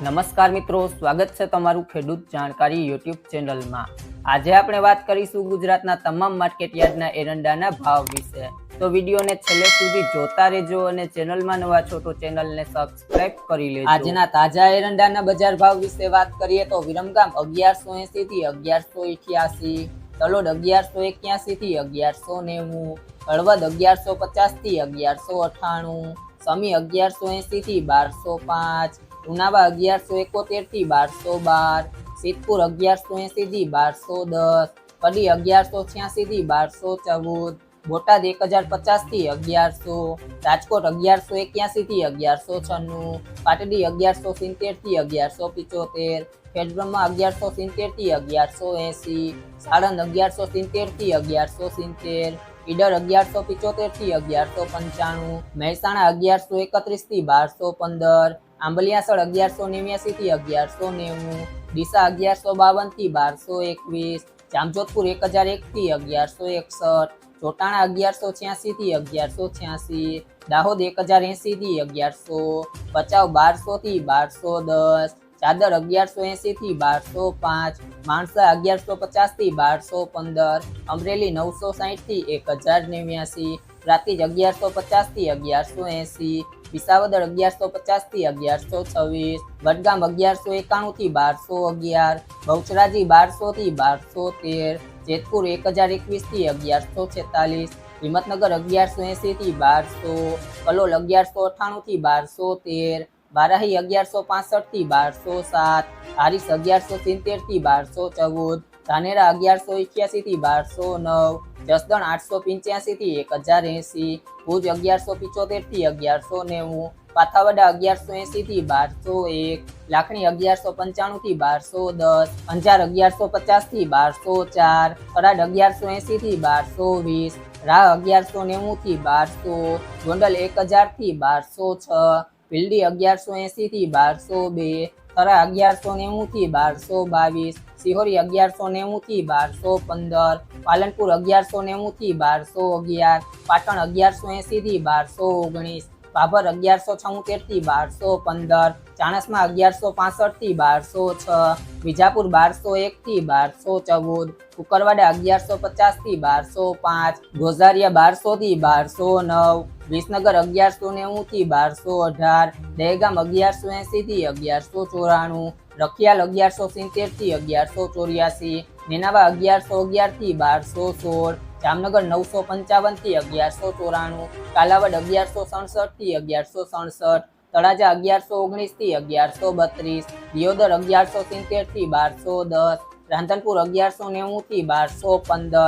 નમસ્કાર મિત્રો, સ્વાગત છે તમારું ખેડૂત જાણકારી યુટ્યુબ ચેનલમાં. આજે આપણે વાત કરીશું ગુજરાતના તમામ માર્કેટ યાર્ડના એરંડાના ભાવ વિશે. તો વિડીયોને છેલ્લે સુધી જોતા રહેજો અને ચેનલમાં નવા છો તો ચેનલને સબસ્ક્રાઇબ કરી લેજો. આજના તાજા એરંડાના બજાર ભાવ વિશે વાત કરીએ તો વિરમગામ અગિયારસો એસી થી અગિયારસો ઇઠ્યાસી તલોડ અગિયારસો એક્યાસી થી અગિયારસો નેવું, હળવદ અગિયારસો પચાસથી અગિયારસો અઠાણું સમી અગિયારસો એસી થી બારસો પાંચ, ઉનાવા અગિયારસો એકોતેરથી બારસો બાર, સિદ્ધપુર અગિયારસો એસી થી બારસો દસ કડી અગિયારસો છ્યાસી થી બારસો ચૌદ, બોટાદ એક હજાર પચાસથી અગિયારસો, રાજકોટ અગિયારસો એક્યાસી થી અગિયારસો છન્નું, પાટડી અગિયારસો સિત્તેરથી અગિયારસો પિચોતેર, ખેડબ્રહ્મા અગિયારસો સિત્તેરથી અગિયારસો એસી સાણંદ અગિયારસો સિત્તેરથી અગિયારસો સિત્તેર ઈડર અગિયારસો પિચોતેરથી અગિયારસો પંચાણું, મહેસાણા અગિયારસો એકત્રીસથી બારસો પંદર આંબલિયાસળ અગિયારસો નેવ્યાસી થી અગિયારસો નેવું, ડીસા અગિયારસો બાવનથી બારસો એકવીસ, જામજોધપુર એક હજાર એક થી અગિયારસો એકસઠ, ચોટાણા અગિયારસો છ્યાસી થી અગિયારસો છ્યાસી, દાહોદ એક હજાર એસી થી અગિયારસો, ભચાઉ બારસો થી બારસો દસ ચાદર અગિયારસો એસી થી બારસો પાંચ, માણસા અગિયારસો પચાસથી બારસો પંદર, અમરેલી નવસો સાહીઠથી એક હજાર નેવ્યાસી પ્રાતિજ અગિયારસો પચાસથી અગિયારસો એસી, વિસાવદર અગિયારસો પચાસથી અગિયારસો છવ્વીસ, વડગામ અગિયારસો એકાણું થી બારસો અગિયાર, બહુચરાજી બારસો થી બારસો તેર, જેતપુર એક હજાર એકવીસથી અગિયારસો છેતાલીસ, હિંમતનગર અગિયારસો એસી થી બારસો, કલોલ અગિયારસો અઠાણું થી બારસો તેર બારાહી અગિયારસો પાસઠથી બારસો સાત, હારીસ અગિયારસો સિત્તેર બારસો ચૌદ, ધાનેરા અગિયારસો ઇઠ્યાસી થી બારસો નવ, જસદણ આઠસો પંચ્યાસી થી એક હજાર એંસી, ભુજ અગિયારસો પિચોતેરથી અગિયારસો નેવું, પાથાવડા અગિયારસો એંસીથી બારસો એક, લાખણી અગિયારસો પંચાણું થી બારસો દસ, અંજાર અગિયારસો પચાસથી બારસો ચાર કરાડ અગિયારસો એંસીથી બારસો વીસ, રાહ અગિયારસો નેવું થી બારસો, ગોંડલ એક હજારથી બારસો છ ભીલડી અગિયારસો એસી થી બારસો બે થરા અગિયારસો નેવું થી બારસો બાવીસ, સિહોરી અગિયારસો નેવું થી બારસો પંદર, પાલનપુર અગિયારસો નેવું થી બારસો અગિયાર, પાટણ અગિયારસો એસી થી બારસો ઓગણીસ બાબર અગિયારસો છોતેરથી બારસો પંદર, ચાણસમાં અગિયારસો પાસઠથી બારસો છ, વિજાપુર બારસો એક થી બારસો ચૌદ, કુકરવાડા અગિયારસો પચાસથી બારસો પાંચ, ગોઝારિયા બારસો થી બારસો નવ, વિસનગર અગિયારસો નેવું થી બારસો અઢાર, દહેગામ અગિયારસો એસી અગિયારસો ચોરાણું, રખિયાલ અગિયારસો સિત્તેર અગિયારસો ચોર્યાસી, નેનાવા અગિયારસો અગિયારથી બારસો સોળ જામનગર નવસો પંચાવનથી અગિયારસો ચોરાણું, કાલાવડ અગિયારસો સડસઠથી અગિયારસો સડસઠ, તળાજા અગિયારસો ઓગણીસથી અગિયારસો બત્રીસ, દિયોદર અગિયારસો સિત્તેરથી બારસો દસ, રાંધનપુર અગિયારસો નેવું થી બારસો પંદર.